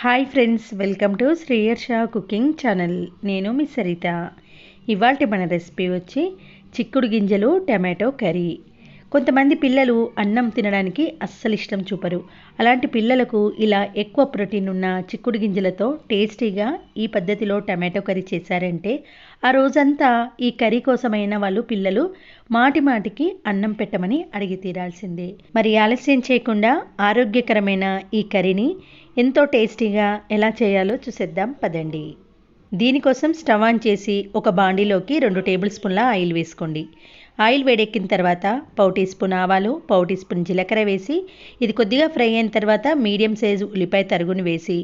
Hi friends welcome to Sriyarsha cooking channel నేను మీ సరిత. ఇవాళ మన రెసిపీ వచ్చి చిక్కుడు గింజలు టమాటో కర్రీ. కొంతమంది పిల్లలు అన్నం తినడానికి అస్సలు ఇష్టం చూపరు. అలాంటి పిల్లలకు ఇలా ఎక్కువ ప్రోటీన్ ఉన్న చిక్కుడు గింజలతో టేస్టీగా ఈ పద్ధతిలో టమాటో కర్రీ చేశారంటే ఆ రోజంతా ఈ కర్రీ కోసమైన వాళ్ళు పిల్లలు మాటి మాటికి అన్నం పెట్టమని అడిగి తీరాల్సిందే. మరి ఆలస్యం చేయకుండా ఆరోగ్యకరమైన ఈ కర్రీని ఎంతో టేస్టీగా ఎలా చేయాలో చూసేద్దాం పదండి. దీనికోసం స్టవ్ ఆన్ చేసి ఒక బాండీలోకి రెండు టేబుల్ స్పూన్ల ఆయిల్ వేసుకోండి. ఆయిల్ వేడెక్కిన తర్వాత పావు టీ స్పూన్ ఆవాలు పావు టీ స్పూన్ జీలకర్ర వేసి ఇది కొద్దిగా ఫ్రై అయిన తర్వాత మీడియం సైజు ఉల్లిపాయ తరుగుని వేసి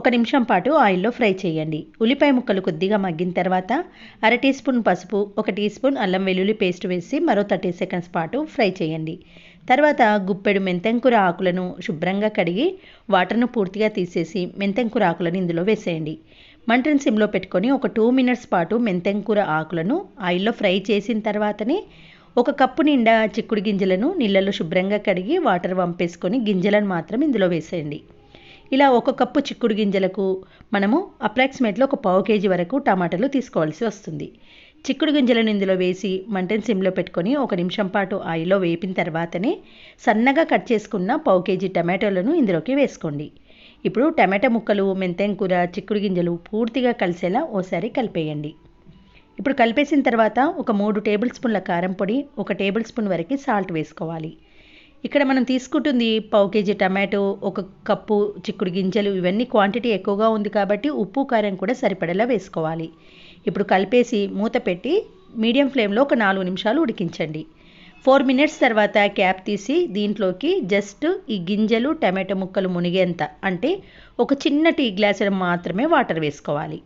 ఒక నిమిషం పాటు ఆయిల్లో ఫ్రై చేయండి. ఉల్లిపాయ ముక్కలు కొద్దిగా మగ్గిన తర్వాత అర టీ స్పూన్ పసుపు ఒక టీ స్పూన్ అల్లం వెల్లుల్లి పేస్ట్ వేసి మరో థర్టీ సెకండ్స్ పాటు ఫ్రై చేయండి. తర్వాత గుప్పెడు మెంతెంకూర ఆకులను శుభ్రంగా కడిగి వాటర్ను పూర్తిగా తీసేసి మెంతెంకూర ఆకులను ఇందులో వేసేయండి. మంటను సిమ్లో పెట్టుకొని ఒక టూ మినిట్స్ పాటు మెంతెంకూర ఆకులను ఆయిల్లో ఫ్రై చేసిన తర్వాతనే ఒక కప్పు నిండా చిక్కుడు గింజలను నీళ్ళలో శుభ్రంగా కడిగి వాటర్ వంపేసుకొని గింజలను మాత్రం ఇందులో వేసేయండి. ఇలా ఒక కప్పు చిక్కుడు గింజలకు మనము అప్రాక్సిమేట్లో ఒక పావు కేజీ వరకు టమాటాలు తీసుకోవాల్సి వస్తుంది. చిక్కుడు గింజలను ఇందులో వేసి మంటను సిమ్లో పెట్టుకొని ఒక నిమిషం పాటు ఆయిల్లో వేపిన తర్వాతనే సన్నగా కట్ చేసుకున్న పావు కేజీ టమాటోలను ఇందులోకి వేసుకోండి. ఇప్పుడు టమాటా ముక్కలు మెంతెం కూర చిక్కుడు గింజలు పూర్తిగా కలిసేలా ఓసారి కలిపేయండి. ఇప్పుడు కలిపేసిన తర్వాత ఒక మూడు టేబుల్ స్పూన్ల కారం పొడి ఒక టేబుల్ స్పూన్ వరకు సాల్ట్ వేసుకోవాలి. ఇక్కడ మనం తీసుకుంటుంది పావు కేజీ టమాటో ఒక కప్పు చిక్కుడు గింజలు ఇవన్నీ క్వాంటిటీ ఎక్కువగా ఉంది కాబట్టి ఉప్పు కారం కూడా సరిపడేలా వేసుకోవాలి. ఇప్పుడు కలిపేసి మూత పెట్టి మీడియం ఫ్లేమ్లో ఒక నాలుగు నిమిషాలు ఉడికించండి. ఫోర్ మినిట్స్ తర్వాత క్యాప్ తీసి దీంట్లోకి జస్ట్ ఈ గింజలు టమాటో ముక్కలు మునిగేంత అంటే ఒక చిన్న టీ గ్లాస్ మాత్రమే వాటర్ వేసుకోవాలి.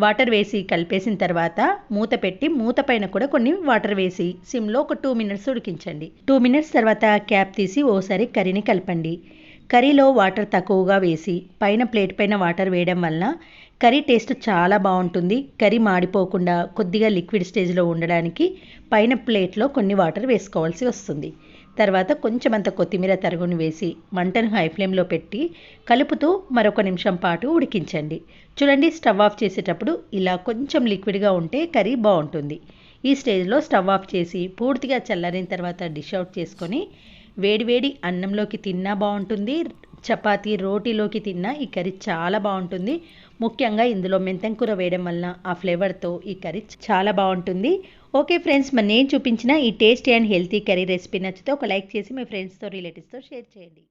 వాటర్ వేసి కలిపేసిన తర్వాత మూత పెట్టి మూత పైన కూడా కొన్ని వాటర్ వేసి సిమ్లో ఒక టూ మినిట్స్ ఉడికించండి. టూ మినిట్స్ తర్వాత క్యాప్ తీసి ఓసారి కర్రీని కలపండి. కర్రీలో వాటర్ తక్కువగా వేసి పైన ప్లేట్ పైన వాటర్ వేయడం వల్ల కర్రీ టేస్ట్ చాలా బాగుంటుంది. కర్రీ మాడిపోకుండా కొద్దిగా లిక్విడ్ స్టేజ్లో ఉండడానికి పైన ప్లేట్లో కొన్ని వాటర్ వేసుకోవాల్సి వస్తుంది. తర్వాత కొంచెం అంత కొత్తిమీర తరుగును వేసి మంటను హై ఫ్లేమ్లో పెట్టి కలుపుతూ మరొక నిమిషం పాటు ఉడికించండి. చూడండి స్టవ్ ఆఫ్ చేసేటప్పుడు ఇలా కొంచెం లిక్విడ్గా ఉంటే కర్రీ బాగుంటుంది. ఈ స్టేజ్లో స్టవ్ ఆఫ్ చేసి పూర్తిగా చల్లారిన తర్వాత డిష్ అవుట్ చేసుకొని వేడివేడి అన్నంలోకి తిన్నా బాగుంటుంది. చపాతీ రోటీలోకి తిన్నా ఈ కర్రీ చాలా బాగుంటుంది. ముఖ్యంగా ఇందులో మెంతం కూర వేయడం వలన ఆ ఫ్లేవర్తో ఈ కర్రీ చాలా బాగుంటుంది. ఓకే ఫ్రెండ్స్ మరి నేను చూపించిన ఈ tasty and healthy curry recipe నచ్చితే ఒక లైక్ చేసి మీ ఫ్రెండ్స్తో రిలేటివ్స్తో షేర్ చేయండి.